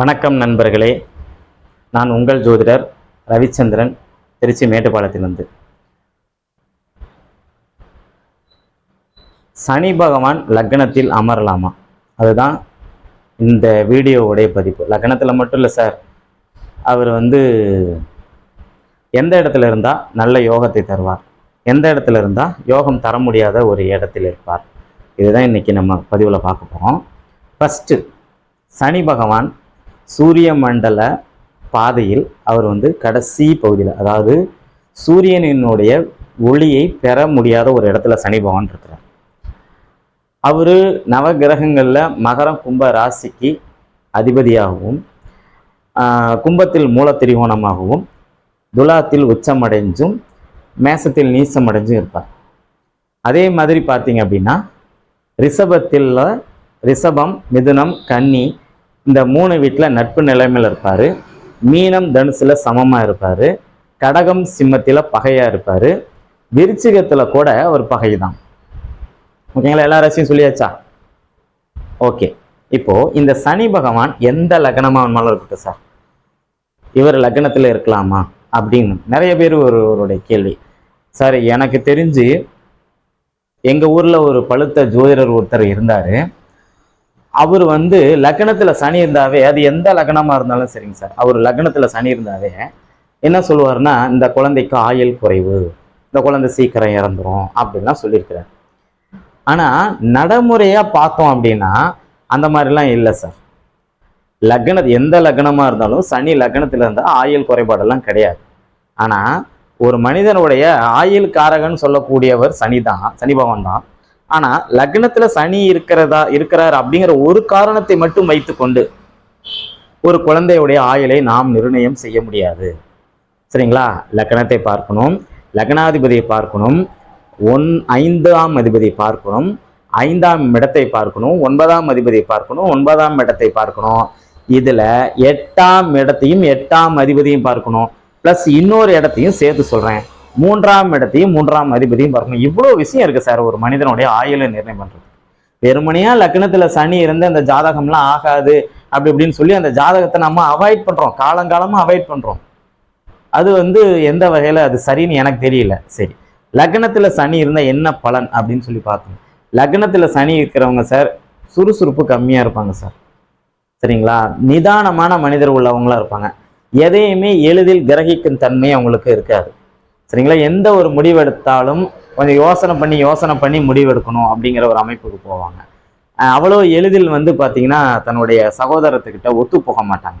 வணக்கம் நண்பர்களே. நான் உங்கள் ஜோதிடர் ரவிச்சந்திரன் திருச்சி மேட்டுப்பாளையத்திலிருந்து. சனி பகவான் லக்னத்தில் அமரலாமா? அதுதான் இந்த வீடியோவுடைய பதிப்பு. லக்னத்தில் மட்டும் இல்லை சார் அவர் வந்து எந்த இடத்துல இருந்தால் நல்ல யோகத்தை தருவார். எந்த இடத்துல இருந்தால் யோகம் தர முடியாத ஒரு இடத்தில் இருப்பார். இதுதான் இன்றைக்கி நம்ம பதிவில் பார்க்க போகிறோம் ஃபஸ்ட்டு சனி பகவான் சூரிய மண்டல பாதையில் அவர் வந்து கடைசி பகுதியில் அதாவது சூரியனினுடைய ஒளியை பெற முடியாத ஒரு இடத்துல சனி பகவான் இருக்கிறார். அவர் நவகிரகங்களில் மகரம் கும்ப ராசிக்கு அதிபதியாகவும் ஆஹ், கும்பத்தில் மூலத்திரிகோணமாகவும் துலாத்தில் உச்சமடைஞ்சும் மேசத்தில் நீசமடைஞ்சும் இருப்பார். அதே மாதிரி பார்த்தீங்க அப்படின்னா ரிஷபத்தில் ரிஷபம் மிதுனம் கன்னி இந்த மூணு வீட்டில் நட்பு நிலைமையில் இருப்பார். மீனம் தனுசில் சமமாக இருப்பார். கடகம் சிம்மத்தில் பகையாக இருப்பார். விருச்சிகத்தில் கூட ஒரு பகை தான் ஓகேங்களா எல்லா ராசியும் சொல்லியாச்சா? ஓகே இப்போது இந்த சனி பகவான் எந்த லக்னமாக வேணுமாலும் இருக்கட்டும் சார்? இவர் லக்னத்தில் இருக்கலாமா? அப்படின்னு நிறைய பேர் ஒருவருடைய கேள்வி. சார் எனக்கு தெரிஞ்சு எங்கள் ஊரில் ஒரு பழுத்த ஜோதிடர் ஒருத்தர் இருந்தார். அவர் வந்து லக்னத்தில் சனி இருந்தாவே அது எந்த லக்னமாக இருந்தாலும் சரிங்க சார். அவர் லக்னத்தில் சனி இருந்தாவே என்ன சொல்லுவார்னா இந்த குழந்தைக்கு ஆயுள் குறைவு இந்த குழந்தை சீக்கிரம் இறந்துரும் அப்படின்லாம் சொல்லியிருக்கிறார். ஆனால் நடைமுறையாக பார்த்தோம் அப்படின்னா அந்த மாதிரிலாம் இல்லை சார். லக்ன எந்த லக்னமாக இருந்தாலும் சனி லக்னத்தில் இருந்தால் ஆயுள் குறைபாடெல்லாம் கிடையாது. ஆனால் ஒரு மனிதனுடைய ஆயுள் காரகன் சொல்லக்கூடியவர் சனி தான் சனி பகவான் தான் ஆனால் லக்னத்தில் சனி இருக்கிறதா இருக்கிறார் அப்படிங்கிற ஒரு காரணத்தை மட்டும் வைத்துக்கொண்டு ஒரு குழந்தையுடைய ஆயுளை நாம் நிர்ணயம் செய்ய முடியாது. சரிங்களா? லக்னத்தை பார்க்கணும். லக்னாதிபதியை பார்க்கணும். ஒன் ஐந்தாம் அதிபதியை பார்க்கணும். ஐந்தாம் இடத்தை பார்க்கணும். ஒன்பதாம் அதிபதியை பார்க்கணும். ஒன்பதாம் இடத்தை பார்க்கணும். இதில் எட்டாம் இடத்தையும் எட்டாம் அதிபதியும் பார்க்கணும். ப்ளஸ் இன்னொரு இடத்தையும் சேர்த்து சொல்கிறேன் மூன்றாம் இடத்தையும் மூன்றாம் அதிபதியும் பார்க்கணும். இவ்வளோ விஷயம் இருக்குது சார் ஒரு மனிதனுடைய ஆயுளை நிர்ணயம் பண்ணுறது வெறுமனையாக லக்னத்தில் சனி இருந்து அந்த ஜாதகம்லாம் ஆகாது அப்படி இப்படின்னு சொல்லி அந்த ஜாதகத்தை நம்ம அவாய்ட் பண்ணுறோம் காலங்காலமாக அவாய்ட் பண்ணுறோம் அது வந்து எந்த வகையில் அது சரின்னு எனக்கு தெரியல. சரி. லக்னத்தில் சனி இருந்தால் என்ன பலன் அப்படின்னு சொல்லி பார்த்தோம் லக்னத்தில் சனி இருக்கிறவங்க சார் சுறுசுறுப்பு கம்மியாக இருப்பாங்க சார். சரிங்களா? நிதானமான மனிதர் உள்ளவங்களா இருப்பாங்க. எதையுமே எளிதில் கிரகிக்கும் தன்மை அவங்களுக்கு இருக்காது. சரிங்களா? எந்த ஒரு முடிவெடுத்தாலும் கொஞ்சம் யோசனை பண்ணி யோசனை பண்ணி முடிவெடுக்கணும் அப்படிங்கிற ஒரு அமைப்புக்கு போவாங்க. அவ்வளோ எளிதில் வந்து பார்த்தீங்கன்னா தன்னுடைய சகோதரத்துக்கிட்ட ஒத்து போக மாட்டாங்க.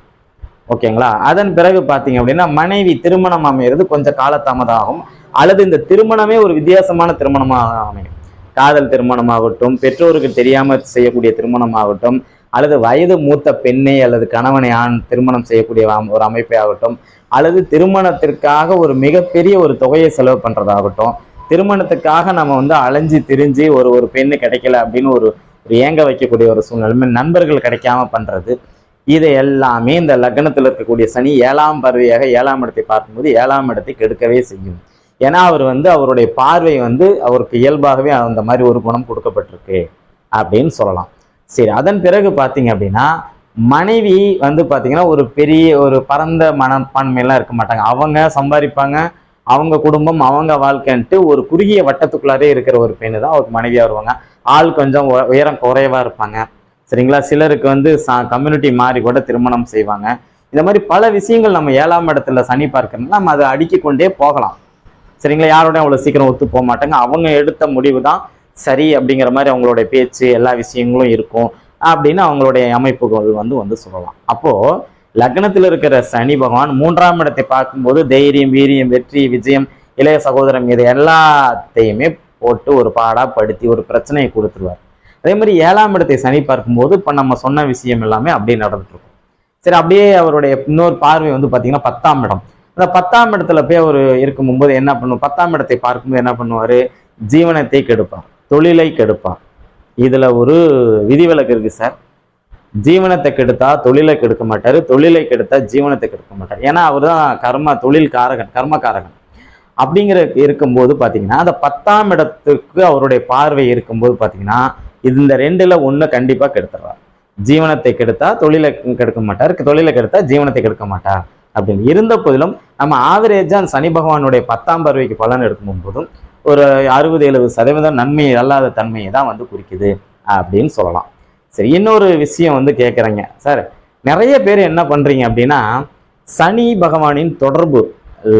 ஓகேங்களா? அதன் பிறகு பார்த்தீங்க அப்படின்னா மனைவி திருமணம் அமைகிறது கொஞ்சம் காலதாமதாகும் அல்லது இந்த திருமணமே ஒரு வித்தியாசமான திருமணமாக அமையும். காதல் திருமணமாகட்டும் பெற்றோருக்கு தெரியாமல் செய்யக்கூடிய திருமணமாகட்டும் அல்லது வயது மூத்த பெண்ணை அல்லது கணவனை ஆண் திருமணம் செய்யக்கூடிய ஒரு அமைப்பை ஆகட்டும். அல்லது திருமணத்திற்காக ஒரு மிகப்பெரிய ஒரு தொகையை செலவு பண்ணுறதாகட்டும் திருமணத்துக்காக நம்ம வந்து அலைஞ்சு திரிஞ்சு ஒரு ஒரு பெண்ணு கிடைக்கல அப்படின்னு ஒரு ஒரு ஏங்க வைக்கக்கூடிய ஒரு சூழ்நிலை நண்பர்கள் கிடைக்காம பண்ணுறது இதை எல்லாமே இந்த லக்னத்தில் இருக்கக்கூடிய சனி ஏழாம் பார்வையாக ஏழாம் இடத்தை பார்க்கும்போது ஏழாம் இடத்தை கெடுக்கவே செய்யும். ஏன்னா அவர் வந்து அவருடைய பார்வை வந்து அவருக்கு இயல்பாகவே அந்த மாதிரி ஒரு குணம் கொடுக்கப்பட்டிருக்கு அப்படின்னு சொல்லலாம். சரி அதன் பிறகு பார்த்தீங்க அப்படின்னா மனைவி வந்து பார்த்தீங்கன்னா ஒரு பெரிய ஒரு பரந்த மனப்பான்மையெல்லாம் இருக்க மாட்டாங்க. அவங்க சம்பாதிப்பாங்க அவங்க குடும்பம் அவங்க வாழ்க்கைன்ட்டு ஒரு குறுகிய வட்டத்துக்குள்ளாரே இருக்கிற ஒரு பெண்ணு தான் அவருக்கு மனைவியாக வருவாங்க. ஆள் கொஞ்சம் உயரம் குறைவாக இருப்பாங்க. சரிங்களா? சிலருக்கு வந்து கம்யூனிட்டி மாறி கூட திருமணம் செய்வாங்க. இந்த மாதிரி பல விஷயங்கள் நம்ம ஏழாம் இடத்துல சனி பார்க்கணும்னா நம்ம அதை அடுக்கிக் கொண்டே போகலாம். சரிங்களா? யாரோடையும் அவ்வளோ சீக்கிரம் ஒத்து போக மாட்டாங்க. அவங்க எடுத்த முடிவு தான் சரி அப்படிங்கிற மாதிரி அவங்களுடைய பேச்சு எல்லா விஷயங்களும் இருக்கும். அப்படின்னு அவங்களுடைய அமைப்புகள் வந்து வந்து சொல்லலாம். அப்போ லக்னத்தில் இருக்கிற சனி பகவான் மூன்றாம் இடத்தை பார்க்கும்போது தைரியம் வீரியம் வெற்றி விஜயம் இளைய சகோதரம் இது எல்லாத்தையுமே போட்டு ஒரு பாடாக படுத்தி ஒரு பிரச்சனையை கொடுத்துருவார். அதே மாதிரி ஏழாம் இடத்தை சனி பார்க்கும்போது இப்போ நம்ம சொன்ன விஷயம் எல்லாமே அப்படியே நடந்துருக்கும் சரி அப்படியே அவருடைய இன்னொரு பார்வை வந்து பார்த்தீங்கன்னா பத்தாம் இடம். அந்த பத்தாம் இடத்துல போய் அவர் இருக்கும்போது என்ன பண்ணுவோம் பத்தாம் இடத்தை பார்க்கும்போது என்ன பண்ணுவார்? ஜீவனத்தை கெடுப்பார் தொழிலை கெடுப்பார். இதில் ஒரு விதிவிலக்கு இருக்கு சார். ஜீவனத்தை கெடுத்தா தொழிலை கெடுக்க மாட்டார் தொழிலை கெடுத்தா ஜீவனத்தை கெடுக்க மாட்டார். ஏன்னா அவர் தான் கர்ம தொழில் காரகன் கர்மகாரகன் அப்படிங்கிற இருக்கும்போது பார்த்தீங்கன்னா அந்த பத்தாம் இடத்துக்கு அவருடைய பார்வை இருக்கும்போது பார்த்தீங்கன்னா இந்த ரெண்டுல ஒன்று கண்டிப்பாக கெடுத்துடுறார். ஜீவனத்தை கெடுத்தா தொழிலை கெடுக்க மாட்டார் தொழிலை கெடுத்தா ஜீவனத்தை கெடுக்க மாட்டார் அப்படின்னு இருந்த போதிலும் நம்ம ஆவரேஜாக சனி பகவானுடைய பத்தாம் பார்வைக்கு பலன் எடுக்கும் போதும் ஒரு அறுபது எழுபது சதவீதம் நன்மை அல்லாத தன்மையை தான் வந்து குறிக்குது அப்படின்னு சொல்லலாம். சரி இன்னொரு விஷயம் வந்து கேட்குறேங்க சார் நிறைய பேர் என்ன பண்ணுறீங்க அப்படின்னா சனி பகவானின் தொடர்பு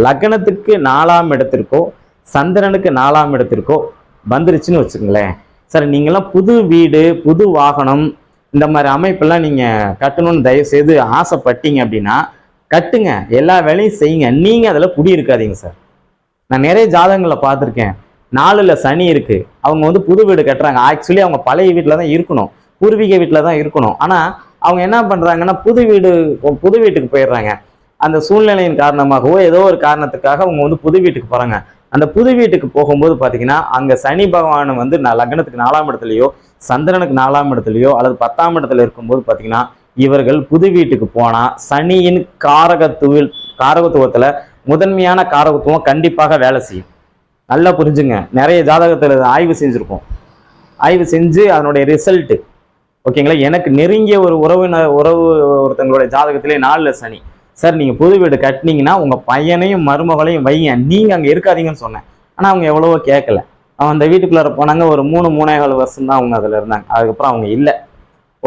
லக்னத்துக்கு நாலாம் இடத்திற்கோ சந்திரனுக்கு நாலாம் இடத்திற்கோ வந்துருச்சுன்னு வச்சுக்கோங்களேன். சார் நீங்களாம் புது வீடு புது வாகனம் இந்த மாதிரி அமைப்பெல்லாம் நீங்கள் கட்டணும்னு தயவு செய்து ஆசைப்பட்டீங்க அப்படின்னா கட்டுங்க. எல்லா வேலையும் செய்யுங்க. நீங்கள் அதில் குடியிருக்காதீங்க சார். நான் நிறைய ஜாதகங்களை பார்த்துருக்கேன். நாலுல சனி இருக்கு. அவங்க வந்து புது வீடு கட்டுறாங்க. ஆக்சுவலி அவங்க பழைய வீட்டில் தான் இருக்கணும். பூர்வீக வீட்டில் தான் இருக்கணும். ஆனால் அவங்க என்ன பண்ணுறாங்கன்னா புது வீடு புது வீட்டுக்கு போயிடுறாங்க. அந்த சூழ்நிலையின் காரணமாகவோ ஏதோ ஒரு காரணத்துக்காக அவங்க வந்து புது வீட்டுக்கு போகிறாங்க அந்த புது வீட்டுக்கு போகும்போது பார்த்தீங்கன்னா அங்கே சனி பகவான் வந்து நான் லக்னத்துக்கு நாலாம் இடத்துலையோ சந்திரனுக்கு நாலாம் இடத்துலையோ அல்லது பத்தாம் இடத்துல இருக்கும்போது பார்த்தீங்கன்னா இவர்கள் புது வீட்டுக்கு போனால் சனியின் காரகத்துவில் காரகத்துவத்தில் முதன்மையான காரகத்துவம் கண்டிப்பாக வேலை செய்யும். நல்லா புரிஞ்சுங்க. நிறைய ஜாதகத்தில் ஆய்வு செஞ்சுருக்கோம். ஆய்வு செஞ்சு அதனுடைய ரிசல்ட்டு ஓகேங்களா? எனக்கு நெருங்கிய ஒரு உறவினர் உறவு ஒருத்தங்களுடைய ஜாதகத்திலே நாலில் சனி. சார் நீங்கள் புது வீடு கட்டினீங்கன்னா உங்கள் பையனையும் மருமகளையும் வைங்க. நீங்கள் அங்கே இருக்காதீங்கன்னு சொன்னேன். ஆனால் அவங்க எவ்வளவோ கேட்கல அவன் அந்த வீட்டுக்குள்ளார போனாங்க. ஒரு மூணு மூணேகால் வருஷம் தான் அவங்க அதில் இருந்தாங்க. அதுக்கப்புறம் அவங்க இல்லை.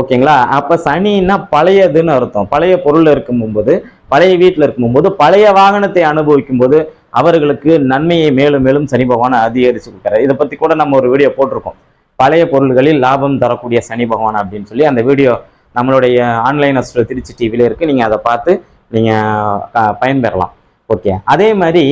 ஓகேங்களா? அப்போ சனின்னா பழையதுன்னு அர்த்தம். பழைய பொருள் இருக்கும்போது பழைய வீட்டில் இருக்கும்போது பழைய வாகனத்தை அனுபவிக்கும் போது அவர்களுக்கு நன்மையை மேலும் மேலும் சனி பகவான் அதிகரிச்சு கொடுக்குறாரு இதை பற்றி கூட நம்ம ஒரு வீடியோ போட்டிருக்கோம். பழைய பொருள்களில் லாபம் தரக்கூடிய சனி பகவான் அப்படின்னு சொல்லி அந்த வீடியோ நம்மளுடைய ஆன்லைன் அஸ்ட்ரோ திருச்சி டிவியில் இருக்குது நீங்கள் அதை பார்த்து நீங்கள் பயன்பெறலாம். ஓகே அதே மாதிரி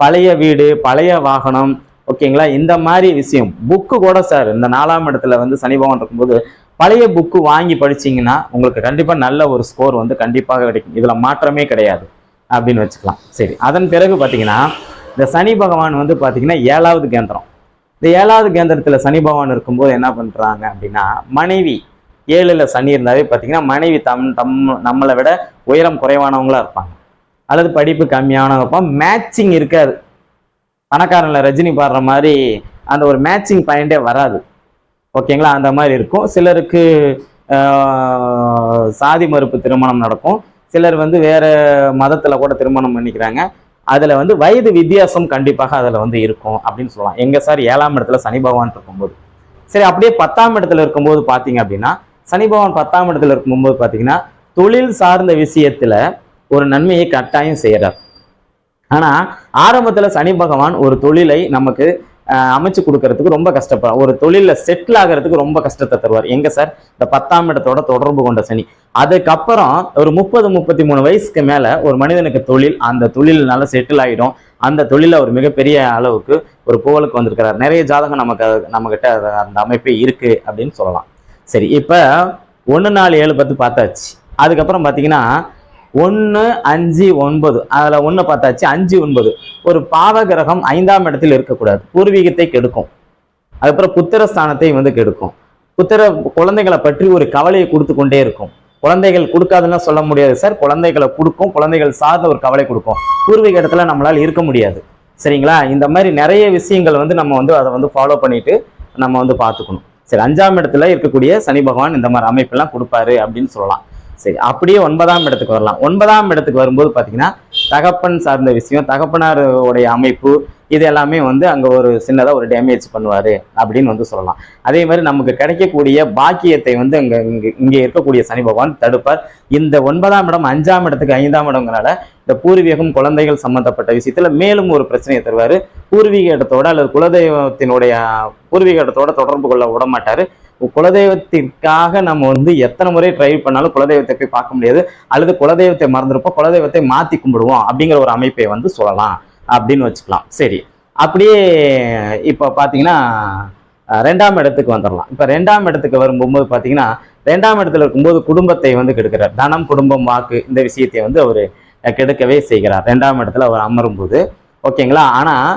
பழைய வீடு பழைய வாகனம் ஓகேங்களா இந்த மாதிரி விஷயம் புக்கு கூட சார் இந்த நாலாம் இடத்துல வந்து சனி பகவான் இருக்கும்போது பழைய புக்கு வாங்கி படிச்சீங்கன்னா உங்களுக்கு கண்டிப்பாக நல்ல ஒரு ஸ்கோர் வந்து கண்டிப்பாக கிடைக்கும். இதில் மாற்றமே கிடையாது. அப்படின்னு வச்சுக்கலாம். சரி அதன் பிறகு பார்த்தீங்கன்னா இந்த சனி பகவான் வந்து பார்த்தீங்கன்னா ஏழாவது கேந்திரம். இந்த ஏழாவது கேந்திரத்தில் சனி பகவான் இருக்கும்போது என்ன பண்ணுறாங்க அப்படின்னா மனைவி ஏழில் சனி இருந்தாவே பார்த்தீங்கன்னா மனைவி தம் தம் நம்மளை விட உயரம் குறைவானவங்களாக இருப்பாங்க. அல்லது படிப்பு கம்மியானவங்க மேட்சிங் இருக்காது. பணக்காரனில் ரஜினி பாடுற மாதிரி அந்த ஒரு மேட்சிங் பாயிண்டே வராது. ஓகேங்களா? அந்த மாதிரி இருக்கும். சிலருக்கு சாதி மறுப்பு திருமணம் நடக்கும். சிலர் வந்து வேறு மதத்தில் கூட திருமணம் பண்ணிக்கிறாங்க. அதில் வந்து வயது வித்தியாசம் கண்டிப்பாக அதில் வந்து இருக்கும் அப்படின்னு சொல்லலாம். எங்க சார் ஏழாம் இடத்துல சனி பகவான் இருக்கும்போது. சரி அப்படியே பத்தாம் இடத்துல இருக்கும்போது பார்த்தீங்க அப்படின்னா சனி பகவான் பத்தாம் இடத்துல இருக்கும்போது பார்த்தீங்கன்னா தொழில் சார்ந்த விஷயத்துல ஒரு நன்மையை கட்டாயம் செய்கிறார் ஆனால் ஆரம்பத்தில் சனி பகவான் ஒரு தொழிலை நமக்கு அமைச்சு கொடுக்கறதுக்கு ரொம்ப கஷ்டப்படும் ஒரு தொழிலில் செட்டில் ஆகிறதுக்கு ரொம்ப கஷ்டத்தை தருவார். எங்க சார்? இந்த பத்தாம் இடத்தோட தொடர்பு கொண்ட சனி. அதுக்கப்புறம் ஒரு முப்பது முப்பத்தி மூணு வயசுக்கு மேல ஒரு மனிதனுக்கு தொழில் அந்த தொழில்னால செட்டில் ஆகிடும் அந்த தொழிலில் ஒரு மிகப்பெரிய அளவுக்கு ஒரு புகழுக்கு வந்திருக்கிறார். நிறைய ஜாதகம் நமக்கு நம்ம அந்த அமைப்பே இருக்கு அப்படின்னு சொல்லலாம். சரி இப்போ ஒன்று நாலு ஏழு பத்து பார்த்தாச்சு. அதுக்கப்புறம் பார்த்தீங்கன்னா ஒன்று அஞ்சு ஒன்பது. அதில் ஒன்று பார்த்தாச்சு அஞ்சு ஒன்பது. ஒரு பாவ கிரகம் ஐந்தாம் இடத்தில் இருக்கக்கூடாது. பூர்வீகத்தை கெடுக்கும். அதுக்கப்புறம் புத்திரஸ்தானத்தை வந்து கெடுக்கும். புத்திர குழந்தைகளை பற்றி ஒரு கவலையை கொடுத்து கொண்டே இருக்கும். குழந்தைகள் கொடுக்காதுன்னு சொல்ல முடியாது சார். குழந்தைகளை கொடுக்கும் குழந்தைகள் சார்ந்த ஒரு கவலை கொடுக்கும். பூர்வீக இடத்துல நம்மளால் இருக்க முடியாது. சரிங்களா? இந்த மாதிரி நிறைய விஷயங்கள் வந்து நம்ம வந்து அதை வந்து ஃபாலோ பண்ணிட்டு நம்ம வந்து பார்த்துக்கணும். சரி அஞ்சாம் இடத்துல இருக்கக்கூடிய சனி பகவான் இந்த மாதிரி அமைப்பெல்லாம் கொடுப்பாரு அப்படின்னு சொல்லலாம். சரி அப்படியே ஒன்பதாம் இடத்துக்கு வரலாம். ஒன்பதாம் இடத்துக்கு வரும்போது பார்த்தீங்கன்னா தகப்பன் சார்ந்த விஷயம் தகப்பனாருடைய அமைப்பு இது எல்லாமே வந்து அங்கே ஒரு சின்னதாக ஒரு டேமேஜ் பண்ணுவார் அப்படின்னு வந்து சொல்லலாம். அதே மாதிரி நமக்கு கிடைக்கக்கூடிய பாக்கியத்தை வந்து அங்கே இங்கே இங்கே இருக்கக்கூடிய சனி பகவான் தடுப்பார். இந்த ஒன்பதாம் இடம் அஞ்சாம் இடத்துக்கு ஐந்தாம் இடங்கிறனால இந்த பூர்வீகம் குழந்தைகள் சம்மந்தப்பட்ட விஷயத்தில் மேலும் ஒரு பிரச்சனையை தருவார். பூர்வீக இடத்தோட அல்லது குலதெய்வத்தினுடைய பூர்வீக இடத்தோட தொடர்பு கொள்ள விட மாட்டார் குலதெய்வத்திற்காக நம்ம வந்து எத்தனை முறை ட்ரை பண்ணாலும் குலதெய்வத்தை போய் பார்க்க முடியாது. அல்லது குலதெய்வத்தை மறந்துருப்போம் குலதெய்வத்தை மாற்றி கும்பிடுவோம் அப்படிங்கிற ஒரு அமைப்பை வந்து சொல்லலாம் அப்படின்னு வச்சுக்கலாம். சரி அப்படியே இப்போ பார்த்தீங்கன்னா ரெண்டாம் இடத்துக்கு வந்துடலாம் இப்போ ரெண்டாம் இடத்துக்கு வரும்போது பார்த்தீங்கன்னா ரெண்டாம் இடத்துல இருக்கும்போது குடும்பத்தை வந்து கெடுக்கிறார். தனம் குடும்பம் வாக்கு இந்த விஷயத்தை வந்து அவர் கெடுக்கவே செய்கிறார். ரெண்டாம் இடத்துல அவர் அமரும்போது. ஓகேங்களா? ஆனால்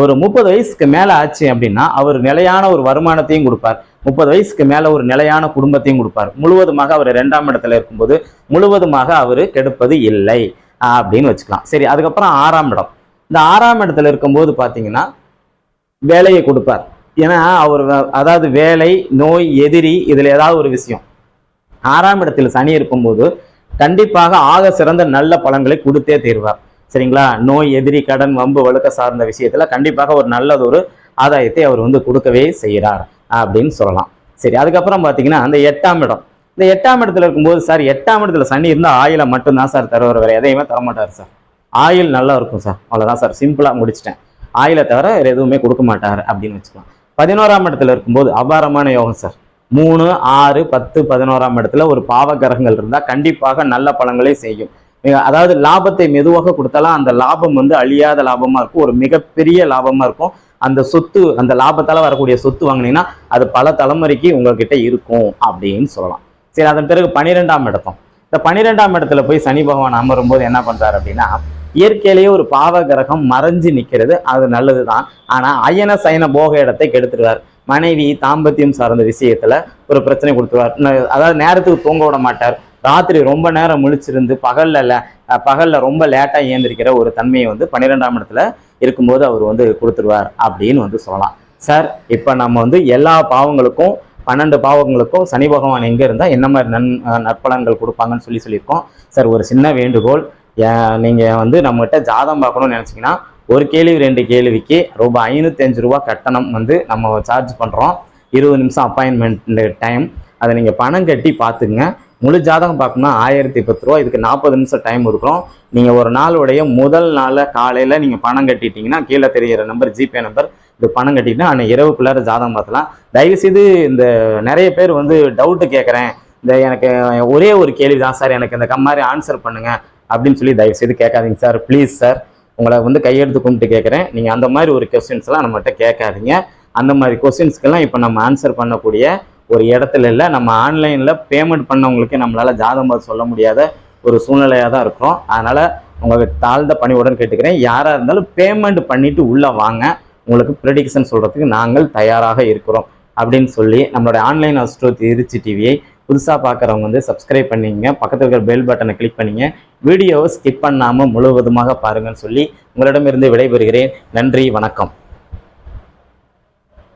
ஒரு முப்பது வயசுக்கு மேலே ஆச்சு அப்படின்னா அவர் நிலையான ஒரு வருமானத்தையும் கொடுப்பார். முப்பது வயசுக்கு மேலே ஒரு நிலையான குடும்பத்தையும் கொடுப்பார். முழுவதுமாக அவர் ரெண்டாம் இடத்துல இருக்கும்போது முழுவதுமாக அவர் கெடுப்பது இல்லை. அப்படின்னு வச்சுக்கலாம். சரி அதுக்கப்புறம் ஆறாம் இடம். இந்த ஆறாம் இடத்துல இருக்கும்போது பார்த்தீங்கன்னா வேலையை கொடுப்பார். ஏன்னா அவர் அதாவது வேலை நோய் எதிரி இதில் ஏதாவது ஒரு விஷயம். ஆறாம் இடத்தில் சனி இருக்கும்போது கண்டிப்பாக ஆக சிறந்த நல்ல பலன்களை கொடுத்தே தீர்வார். சரிங்களா? நோய் எதிரி கடன் வம்பு வழுக்க சார்ந்த விஷயத்துல கண்டிப்பாக ஒரு நல்லதொரு ஆதாயத்தை அவர் வந்து கொடுக்கவே செய்கிறார் அப்படின்னு சொல்லலாம். சரி அதுக்கப்புறம் பார்த்தீங்கன்னா அந்த எட்டாம் இடம். இந்த எட்டாம் இடத்துல இருக்கும்போது சார் எட்டாம் இடத்துல சனி இருந்தால் ஆயிலை மட்டும்தான் சார் தருவார். வேறு எதையுமே தரமாட்டார் சார். ஆயில் நல்லா இருக்கும் சார். அவ்வளோதான் சார். சிம்பிளாக முடிச்சிட்டேன். ஆயிலை தவிர வேறு எதுவுமே கொடுக்க மாட்டார் அப்படின்னு வச்சுக்கலாம். பதினோராம் இடத்துல இருக்கும்போது அபாரமான யோகம் சார். மூணு ஆறு பத்து பதினோராம் இடத்துல ஒரு பாவ கிரகங்கள் இருந்தால் கண்டிப்பாக நல்ல பலன்களை செய்யும். அதாவது லாபத்தை மெதுவாக கொடுத்தாலும் அந்த லாபம் வந்து அழியாத லாபமாக இருக்கும். ஒரு மிகப்பெரிய லாபமாக இருக்கும். அந்த சொத்து அந்த லாபத்தால் வரக்கூடிய சொத்து வாங்கினீங்கன்னா அது பல தலைமுறைக்கு உங்ககிட்ட இருக்கும் அப்படின்னு சொல்லலாம். சரி அதன் பிறகு பன்னிரெண்டாம் இடத்தம். இந்த பன்னிரெண்டாம் இடத்துல போய் சனி பகவான் அமரும் போது என்ன பண்றாரு அப்படின்னா இயற்கையிலேயே ஒரு பாவ கிரகம் மறைஞ்சு நிற்கிறது அது நல்லது தான் ஆனால் அயன சயன போக இடத்தை கெடுத்துருவார் மனைவி தாம்பத்தியம் சார்ந்த விஷயத்துல ஒரு பிரச்சனை கொடுத்துருவார். அதாவது நேரத்துக்கு தூங்க விட மாட்டார். ராத்திரி ரொம்ப நேரம் முழிச்சிருந்து பகல்ல ல- பகல்ல ரொம்ப லேட்டாக ஏந்திரிக்கிற ஒரு தன்மையை வந்து பன்னிரெண்டாம் இடத்துல இருக்கும்போது அவர் வந்து கொடுத்துருவார் அப்படின்னு வந்து சொல்லலாம். சார் இப்போ நம்ம வந்து எல்லா பாவங்களுக்கும் பன்னெண்டு பாவங்களுக்கும் சனி பகவான் எங்கே இருந்தால் என்ன மாதிரி நன் நற்பலன்கள் கொடுப்பாங்கன்னு சொல்லி சொல்லியிருக்கோம். சார் ஒரு சின்ன வேண்டுகோள். நீங்கள் வந்து நம்மகிட்ட ஜாதகம் பார்க்கணும்னு நினச்சிங்கன்னா ஒரு கேள்வி ரெண்டு கேள்விக்கு ரூபாய் ஐநூற்றஞ்சு ரூபா கட்டணம் வந்து நம்ம சார்ஜ் பண்ணுறோம் இருபது நிமிஷம் அப்பாயின்மெண்ட் டைம் அதை நீங்கள் பணம் கட்டி பார்த்துங்க முழு ஜாதகம் பார்க்கணும்னா ஆயிரத்தி பத்து ரூபா. இதுக்கு நாற்பது நிமிஷம் டைம் இருக்கிறோம் நீங்கள் ஒரு நாளுடைய முதல் நாளில் காலையில் நீங்கள் பணம் கட்டிட்டீங்கன்னா கீழே தெரிகிற நம்பர் ஜிபே நம்பர் இது பணம் கட்டிட்டு அன்னை இரவுக்குள்ளார ஜாதகம் பார்க்கலாம் தயவுசெய்து இந்த நிறைய பேர் வந்து டவுட்டு கேட்குறேன் இந்த எனக்கு ஒரே ஒரு கேள்வி தான் சார் எனக்கு இந்த மாதிரி ஆன்சர் பண்ணுங்க. அப்படின்னு சொல்லி தயவுசெய்து கேட்காதீங்க சார். Please sir. உங்களை வந்து கையெடுத்து கும்பிட்டு கேட்குறேன் நீங்கள் அந்த மாதிரி ஒரு கொஸ்டின்ஸ்லாம் நம்மகிட்ட கேட்காதீங்க. அந்த மாதிரி கொஸ்டின்ஸ்க்கெல்லாம் இப்போ நம்ம ஆன்சர் பண்ணக்கூடிய ஒரு இடத்துல இல்லை நம்ம ஆன்லைனில் பேமெண்ட் பண்ணவங்களுக்கு நம்மளால் ஜாதகம் பார்த்து சொல்ல முடியாத ஒரு சூழ்நிலையாக தான் இருக்கிறோம். அதனால் உங்களுக்கு தாழ்ந்த பணிவுடன் கேட்டுக்கிறேன். யாராக இருந்தாலும் பேமெண்ட் பண்ணிவிட்டு உள்ளே வாங்க. உங்களுக்கு ப்ரெடிக்ஷன் சொல்கிறதுக்கு நாங்கள் தயாராக இருக்கிறோம். அப்படின்னு சொல்லி நம்மளுடைய ஆன்லைன் அஸ்ட்ரோ திருச்சி டிவியை புதுசாக பார்க்குறவங்க வந்து சப்ஸ்கிரைப் பண்ணிங்க பக்கத்தில் இருக்கிற பெல் பட்டனை கிளிக் பண்ணிங்க. வீடியோவை ஸ்கிப் பண்ணாமல் முழுவதுமாக பாருங்கன்னு சொல்லி உங்களிடமிருந்து விடைபெறுகிறேன். நன்றி வணக்கம்.